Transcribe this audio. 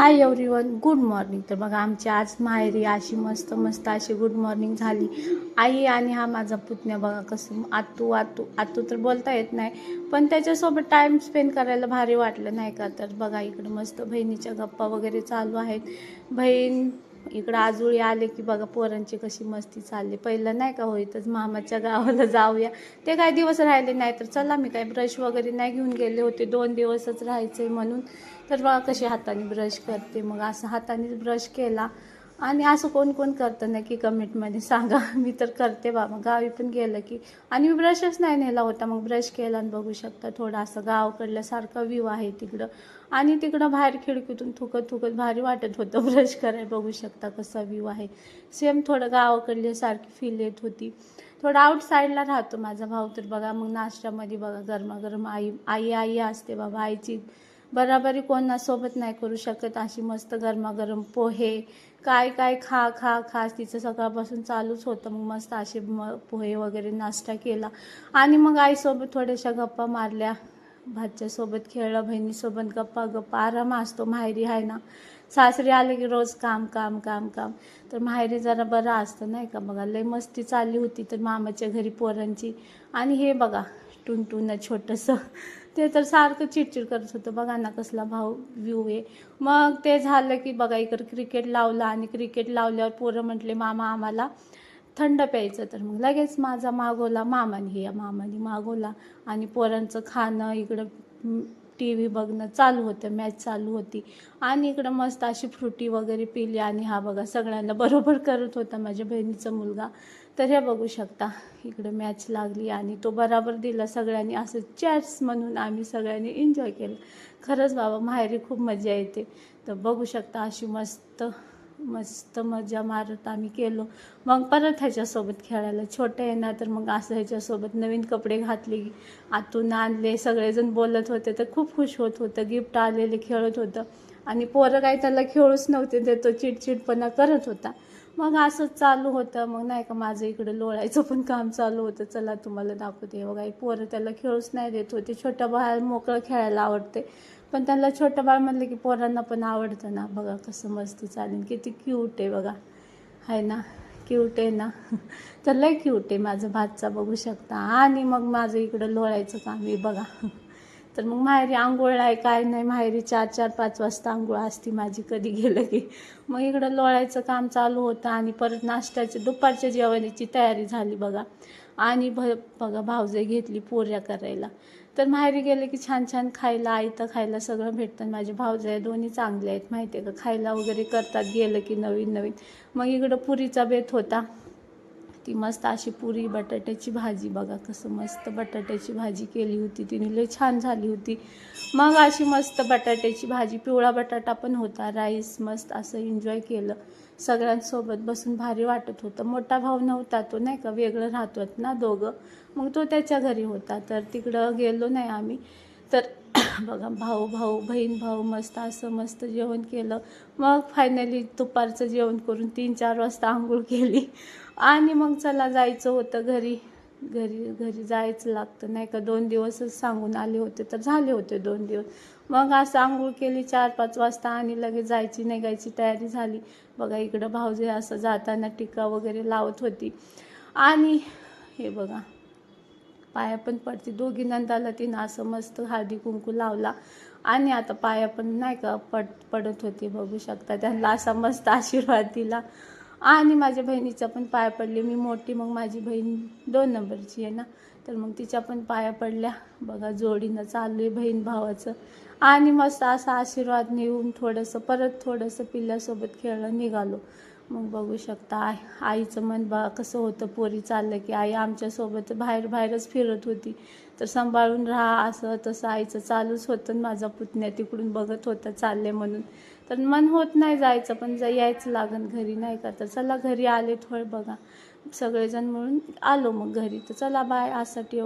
Hi everyone good morning तर बघा आमची आज माहेरी अशी मस्त मस्त अशी गुड मॉर्निंग झाली. आई आणि हा माझा पुतण्या बघा कसं आतू आतू आतू तर बोलता येत नाही पण त्याच्यासोबत टाइम स्पेंड करायला भारी वाटलं नाही का? तर बघा इकडं मस्त बहिणीच्या गप्पा वगैरे चालू आहेत. बहीण इकडं आजोळी आले की बघा पोरांची कशी मस्ती चालली. पहिलं नाही का होईतच मामाच्या गावाला जाऊया. ते काय दिवस राहिले नाही तर चला मी काय ब्रश वगैरे नाही घेऊन गेले होते. दोन दिवसच राहायचे म्हणून. तर बघा कशी हाताने ब्रश करते. मग असं हातानेच ब्रश केला. आणि असं कोण कोण करतं नक्की कमेंटमध्ये सांगा मी तर करते बाबा. गावी पण गेलं की आणि मी ब्रशच नाही नेला होता. मग ब्रश केला आणि बघू शकता थोडा असं गावाकडल्यासारखा व्ह्यू आहे तिकडं. आणि तिकडं बाहेर खिडकीतून थुकत थुकत भारी वाटत होतं ब्रश करायला. बघू शकता कसा व्ह्यू आहे. सेम थोडं गावाकडल्यासारखी फील येत होती. थोडं आउटसाईडला राहतो माझा भाऊ तर. बघा मग नाश्त्यामध्ये बघा गरमागरम आई आई आई असते बाबा आईची बराबरी कोणासोबत नाही करू शकत. अशी मस्त गरमागरम पोहे. काय काय खा खा खा. तिचं सकाळपासून चालूच होतं. मग मस्त असे म पोहे वगैरे नाश्ता केला. आणि मग आईसोबत थोड्याशा गप्पा मारल्या. भाच्यासोबत खेळलं बहिणीसोबत गप्पा गप्पा. आराम असतो. माहेरी आहे ना. सासरी आले की रोज काम काम काम काम. तर माहेरी जरा बरं असतं नाही का बघा. लय मस्ती चालली होती तर मामाच्या घरी पोरांची. आणि हे बघा टुनटुन छोटंसं. ते तर सारखं चिडचिड करत होतं. बघा ना कसला भाव व्ह्यू आहे. मग ते झालं की बघा इकडं क्रिकेट लावलं आणि क्रिकेट लावल्यावर पोरं म्हटले मामा आम्हाला थंड प्यायचं. तर मग लगेच माझा मागवला मामाने हे मामाने मागवला. आणि पोरांचं खाणं इकडं टी व्ही बघणं चालू होतं मॅच चालू होती. आणि इकडं मस्त अशी फ्रुटी वगैरे पिली आणि हा बघा सगळ्यांना बरोबर करत होता माझ्या बहिणीचा मुलगा. तर हे बघू शकता. इकडं मॅच लागली आणि तो बराबर दिला सगळ्यांनी. असं चॅट्स म्हणून आम्ही सगळ्यांनी एन्जॉय केलं. खरंच बाबा माहेरी खूप मजा येते. तर बघू शकता अशी मस्त मस्त मजा मारत आम्ही केलो. मग परत ह्याच्यासोबत खेळायला. छोटं आहे ना तर मग असं ह्याच्यासोबत नवीन कपडे घातले आतून आणले. सगळेजण बोलत होते तर खूप खुश होत होतं. गिफ्ट आलेले खेळत होतं. आणि पोरं काही त्याला खेळूच नव्हते ते तो चिडचिडपणा करत होता. मग असंच चालू होतं. मग नाही का माझं इकडं लोळायचं पण काम चालू होतं. चला तुम्हाला दाखवते. बघा एक पोरं त्याला खेळूच नाही देत होते. छोट्या बाळ मोकळं खेळायला आवडते. पण त्याला छोटं बाळ म्हटलं की पोरांना पण आवडतं ना. बघा कसं मस्ती चालेल. किती क्यूट आहे बघा. आहे ना? क्यूट आहे ना? तर लय क्यूट आहे. माझं भातचा बघू शकता. आणि मग माझं इकडं लोळायचं काम आहे बघा. तर मग माहेरी आंघोळ आहे काय नाही माहेरी चार चार पाच वाजता आंघोळ असती माझी कधी गेलं की. मग इकडं लोळायचं काम चालू होतं आणि परत नाश्त्याची दुपारच्या जेवणाची तयारी झाली बघा. आणि भ बघा भावजे घेतली पोऱ्या करायला. तर माहेरी गेले की छान छान खायला आयतं खायला सगळं भेटतं. माझे भावजे दोन्ही चांगले आहेत माहिती आहे का? खायला वगैरे करतात गेलं की नवीन नवीन. मग इकडं पुरीचा बेत होता. ती मस्त अशी पुरी बटाट्याची भाजी. बघा कसं मस्त बटाट्याची भाजी केली होती तिने. लय छान झाली होती. मग अशी मस्त बटाट्याची भाजी पिवळा बटाटा पण होता. राईस मस्त असं एन्जॉय केलं. सगळ्यांसोबत बसून भारी वाटत होतं. मोठा भाऊ नव्हता तो नाही का? वेगळं राहतोत ना दोघं. मग तो त्याच्या घरी होता. तर तिकडं गेलो नाही आम्ही. तर बघा भाऊ भाऊ बहीण भाऊ मस्त असं मस्त जेवण केलं. मग फायनली दुपारचं जेवण करून तीन चार वाजता आंघोळ केली. आणि मग चला जायचं होतं घरी. घरी घरी जायचं लागतं. नाही का दोन दिवसच सांगून आले होते तर झाले होते दोन दिवस. मग असं आंघोळ केली चार पाच वाजता आणि लगेच जायची निघायची तयारी झाली. बघा इकडं भाऊजे असं जाताना टिका वगैरे लावत होती. आणि हे बघा पाया पण पडते. दोघी नंदाला तिनं असं मस्त हळदी कुंकू लावला. आणि आता पाया पण नाही का पड पडत होती बघू शकता. त्यांना असा मस्त आशीर्वाद दिला. आणि माझ्या बहिणीचा पण पाया पडले. मी मोठी मग माझी बहीण दोन नंबरची आहे ना. तर मग तिच्या पण पाया पडल्या. बघा जोडीनं चालू आहे बहीण भावाचं. आणि मस्त असा आशीर्वाद नेऊन थोडंसं परत थोडंसं पिल्ल्यासोबत खेळलं निघालो. मग बघू शकता आई आईचं मन बा कसं होतं पोरी चाललं की आई आमच्यासोबत बाहेर बाहेरच फिरत होती. तर सांभाळून राहा असं तसं आईचं चालूच होतं. आणि माझा पुतण्या तिकडून बघत होता चालले म्हणून. तर मन होत नाही जायचं पण जा यायचं लागन घरी नाही का तर चला घरी आले थोडं बघा. सगळेजण मिळून आलो मग घरी तर चला बाय आजसाठी